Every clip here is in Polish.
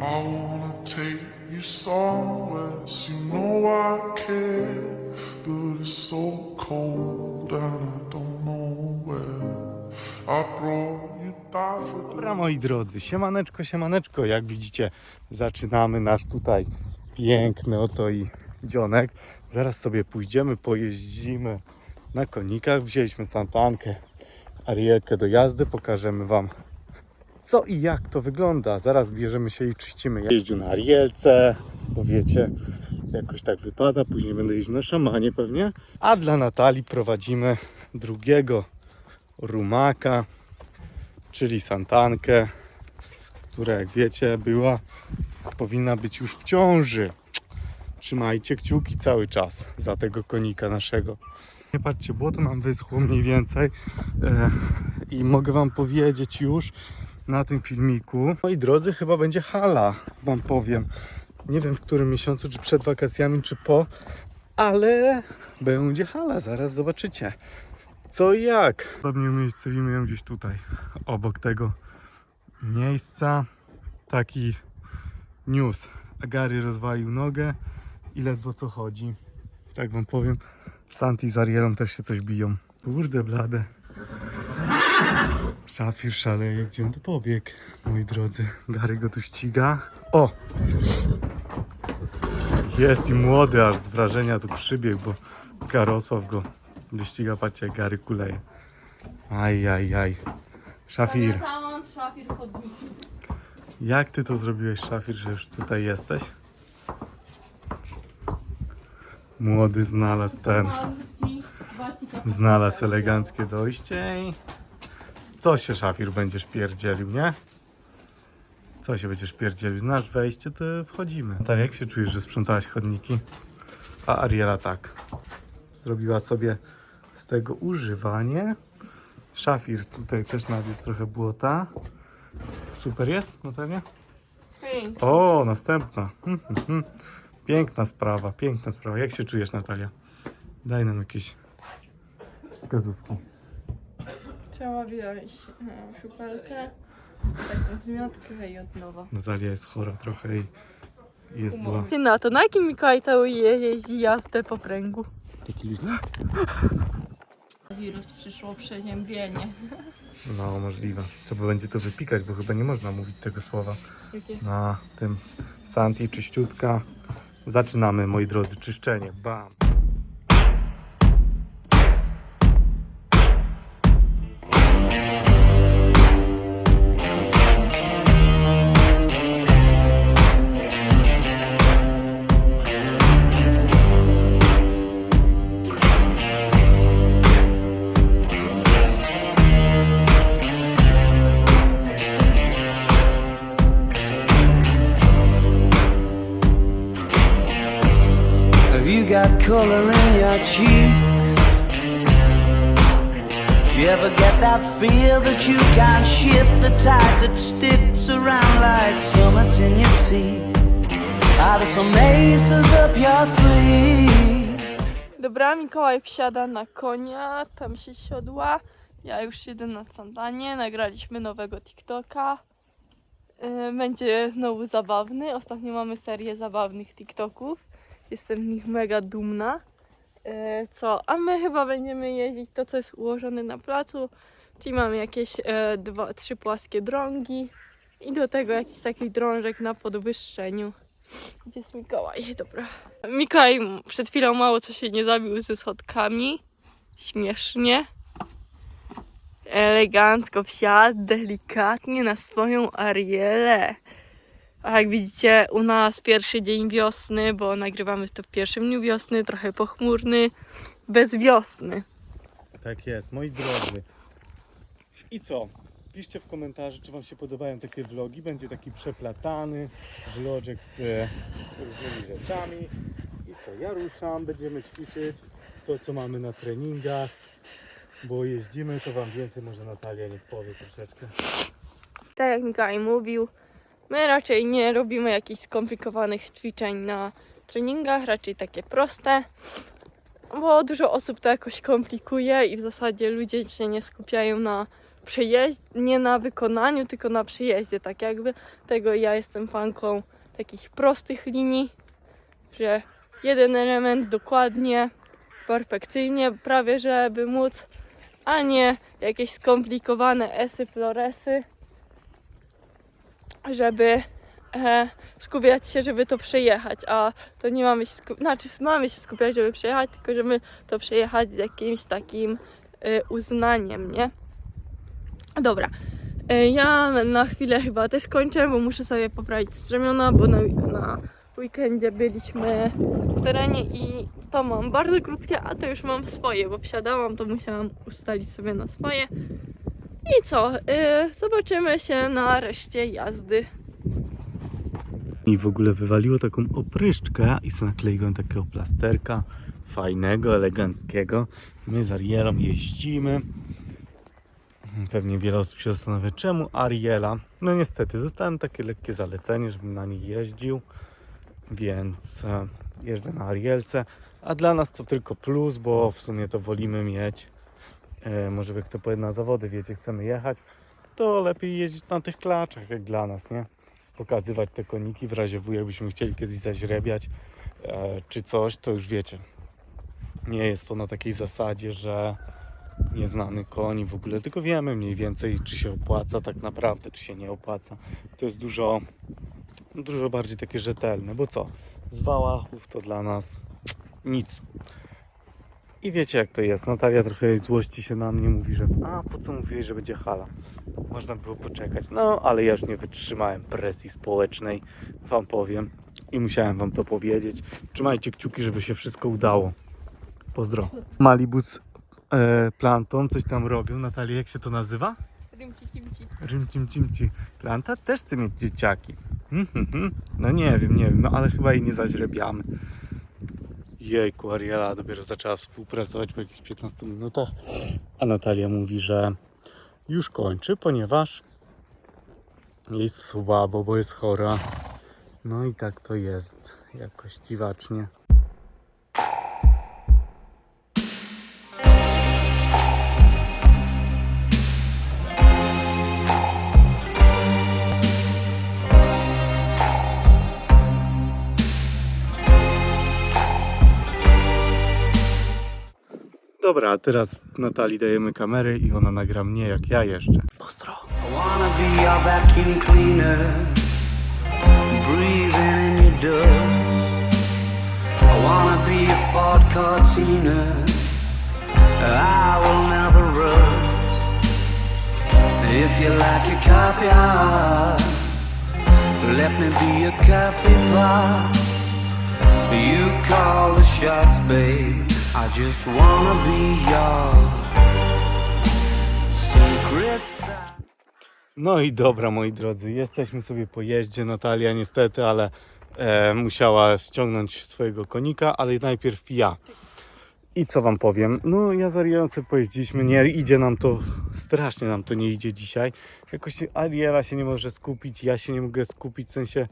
I wanna take you somewhere, so you know I care. But it's so cold and I don't know where. I brought you daffodils. Dobra moi drodzy, siemaneczko, siemaneczko. Jak widzicie, zaczynamy nasz tutaj piękny oto i dzionek. Zaraz sobie pójdziemy, pojeździmy na konikach. Wzięliśmy santankę, arielkę do jazdy. Pokażemy Wam co i jak to wygląda. Zaraz bierzemy się i czyścimy. Ja jeździł na Arielce, bo wiecie, jakoś tak wypada. Później będę jeździł na szamanie pewnie. A dla Natalii prowadzimy drugiego rumaka czyli Santankę, która jak wiecie była, powinna być już w ciąży. Trzymajcie kciuki cały czas za tego konika naszego. Nie patrzcie, błoto nam wyschło mniej więcej e, i mogę wam powiedzieć już na tym filmiku. Moi drodzy, chyba będzie hala, wam powiem. Nie wiem w którym miesiącu, czy przed wakacjami, czy po, ale będzie hala, zaraz zobaczycie. Co i jak? Podobnie umiejscowimy ją gdzieś tutaj, obok tego miejsca. Taki news. Agary rozwalił nogę i ledwo co chodzi. Tak wam powiem. Santi z Arielą też się coś biją. Kurde blade. Szafir szaleje, gdzie on tu pobiegł, moi drodzy. Gary go tu ściga. O! Jest i młody, aż z wrażenia tu przybiegł, bo Karosław go wyściga, patrzcie jak Gary kuleje. Aj, aj, aj. Szafir, szafir chodniki. jak ty to zrobiłeś, Szafir, że już tutaj jesteś? Młody znalazł ten, Malutki, bacik. znalazł eleganckie dojście i... Co się, Szafir, będziesz pierdzielił, nie? Co się będziesz pierdzielił? Znasz wejście, to wchodzimy. Tak, jak się czujesz, że sprzątałaś chodniki? A Ariela tak. Zrobiła sobie z tego używanie. Szafir tutaj też nawiózł trochę błota. Super jest, Natalia? Pięknie. O, następna. Hmm, hmm, hmm. Piękna sprawa, piękna sprawa. Jak się czujesz, Natalia? Daj nam jakieś wskazówki. Trzeba wziąć e, szupelkę, taką zmiotkę i od nowa. Natalia jest chora trochę i jest zła. Ty na to, na jakim Mikołaj całuje jeździ jazdę po pręgu? Taki luźny? Wirus przyszło przeziębienie. No, możliwe. Trzeba będzie to wypikać, bo chyba nie można mówić tego słowa Jakie? na tym Santi czyściutka. Zaczynamy, moi drodzy, czyszczenie. Bam. Got color in your cheeks? Do you ever get that that you can't shift the tide that sticks around like summits in your teeth? Are there some aces up your sleeve? Dobra, Mikołaj wsiada na konia, tam się siodła. Ja już siedzę na sandanie, nagraliśmy nowego TikToka. Yy, Będzie znowu zabawny. Ostatnio mamy serię zabawnych TikToków. Jestem z nich mega dumna. Yy, Co? A my chyba będziemy jeździć to, co jest ułożone na placu. Czyli mamy jakieś e, dwa, trzy płaskie drągi i do tego jakiś taki drążek na podwyższeniu. Gdzie jest Mikołaj? Dobra. Mikołaj przed chwilą mało co się nie zabił ze schodkami. Śmiesznie. Elegancko wsiadł delikatnie na swoją Arielę. A jak widzicie, u nas pierwszy dzień wiosny, bo nagrywamy to w pierwszym dniu wiosny, trochę pochmurny, bez wiosny. Tak jest, moi drodzy. I co? Piszcie w komentarzu, czy Wam się podobają takie vlogi. Będzie taki przeplatany vlogek z e, różnymi rzeczami. I co? Ja ruszam, będziemy ćwiczyć to, co mamy na treningach. Bo jeździmy, to Wam więcej może Natalia niech powie troszeczkę. tak jak Mikołaj mówił, my raczej nie robimy jakichś skomplikowanych ćwiczeń na treningach, raczej takie proste, bo dużo osób to jakoś komplikuje i w zasadzie ludzie się nie skupiają na przejeździe, nie na wykonaniu, tylko na przejeździe, tak jakby. Tego ja jestem fanką takich prostych linii, że jeden element dokładnie perfekcyjnie, prawie żeby móc, a nie jakieś skomplikowane esy, floresy, żeby e, skupiać się, żeby to przejechać, a to nie mamy się skupiać, znaczy mamy się skupiać, żeby przejechać, tylko żeby to przejechać z jakimś takim e, uznaniem, nie? Dobra. E, Ja na chwilę chyba też kończę, bo muszę sobie poprawić strzemiona, bo na, na weekendzie byliśmy w terenie i to mam bardzo krótkie, a to już mam swoje, bo wsiadałam, to musiałam ustalić sobie na swoje. I co? Y, zobaczymy się na reszcie jazdy. I w ogóle wywaliło taką opryszczkę i sobie nakleiłem takiego plasterka fajnego, eleganckiego. My z Arielą jeździmy. Pewnie wiele osób się zastanawia, czemu Ariela. No niestety, dostałem takie lekkie zalecenie, żebym na niej jeździł, więc e, jeżdżę na Arielce. A dla nas to tylko plus, bo w sumie to wolimy mieć. E, może jak to powie na zawody, wiecie, chcemy jechać, to lepiej jeździć na tych klaczach, jak dla nas, nie? pokazywać te koniki w razie W, jakbyśmy chcieli kiedyś zaźrebiać e, czy coś, to już wiecie. Nie jest to na takiej zasadzie, że nieznany koń i w ogóle, tylko wiemy mniej więcej, czy się opłaca tak naprawdę, czy się nie opłaca. To jest dużo, dużo bardziej takie rzetelne, bo co? Z Wałachów to dla nas nic. I wiecie jak to jest. Natalia trochę złości się na mnie, mówi, że a po co mówiłeś, że będzie hala? Można było poczekać. No, ale ja już nie wytrzymałem presji społecznej, wam powiem. I musiałem wam to powiedzieć. Trzymajcie kciuki, żeby się wszystko udało. Pozdro. Malibus e, Planton coś tam robią. Natalia, jak się to nazywa? Rymcim cimci. Planta też chce mieć dzieciaki. Hmm, hmm, hmm. No nie wiem, nie wiem, no ale chyba jej nie zaźrebiamy. Jejku, Ariela dopiero zaczęła współpracować po jakichś 15 minutach, a Natalia mówi, że już kończy, ponieważ jest słabo, bo jest chora. No i tak to jest, jakoś dziwacznie. Dobra, a teraz Natalii dajemy kamerę i ona nagra mnie jak ja jeszcze. Pozdro. Your your. If you like your coffee hot, let me be a coffee pot. You call the shots, babe. I just wanna be yours. Secret. No i dobra, moi drodzy, jesteśmy sobie po jeździe. Natalia niestety, ale e, musiała ściągnąć swojego konika, ale najpierw ja. I co wam powiem? No ja z Arielą sobie pojeździliśmy, nie idzie nam to, strasznie nam to nie idzie dzisiaj. Jakoś Ariela się nie może skupić, ja się nie mogę skupić, w sensie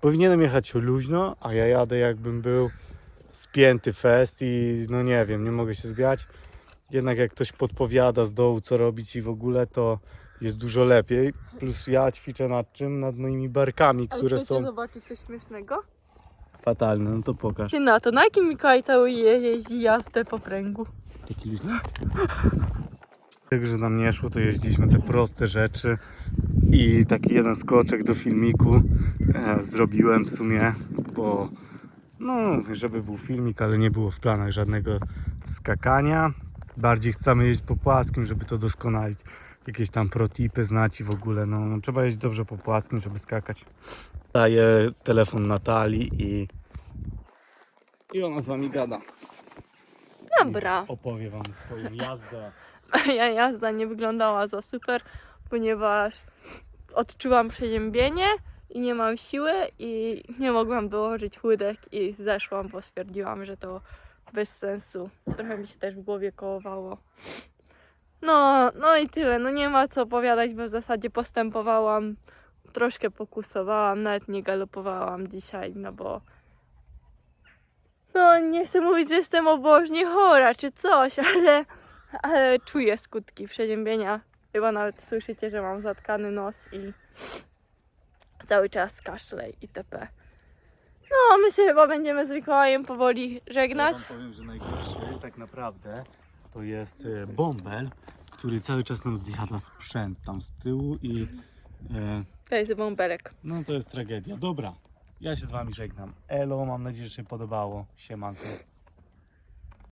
powinienem jechać luźno, a ja jadę jakbym był spięty fest i no nie wiem, nie mogę się zgrać. Jednak jak ktoś podpowiada z dołu co robić i w ogóle to jest dużo lepiej. Plus ja ćwiczę nad czym? Nad moimi barkami, które są zobaczyć coś śmiesznego? fatalne. No to pokaż. Ty na to, na jakim Mikołaj cały je, jeździ jazdę po pręgu? Jaki luźny? Jak że nam nie szło, to jeździliśmy te proste rzeczy i taki jeden skoczek do filmiku e, zrobiłem w sumie, bo no, żeby był filmik, ale nie było w planach żadnego skakania. Bardziej chcemy jeździć po płaskim, żeby to doskonalić. Jakieś tam protipy znać i w ogóle, no, no trzeba jeździć dobrze po płaskim, żeby skakać. Daję telefon Natalii i i ona z wami gada. Dobra. Opowie wam swoją jazdę. Moja jazda nie wyglądała za super, ponieważ odczułam przeziębienie i nie mam siły i nie mogłam dołożyć łydek i zeszłam, bo stwierdziłam, że to bez sensu. Trochę mi się też w głowie kołowało. No, no i tyle. No nie ma co opowiadać, bo w zasadzie postępowałam, troszkę pokusowałam, nawet nie galopowałam dzisiaj, no bo no nie chcę mówić, że jestem obożnie chora czy coś, ale ale czuję skutki przeziębienia. Chyba nawet słyszycie, że mam zatkany nos i cały czas kaszle itp. No, my się chyba będziemy z Mikołajem powoli żegnać. Ja wam powiem, że najgorszy tak naprawdę to jest e, bąbel, który cały czas nam zjada sprzęt tam z tyłu i e, To jest bąbelek. no to jest tragedia. Dobra, ja się z wami żegnam. Elo, mam nadzieję, że się podobało. Siemanko.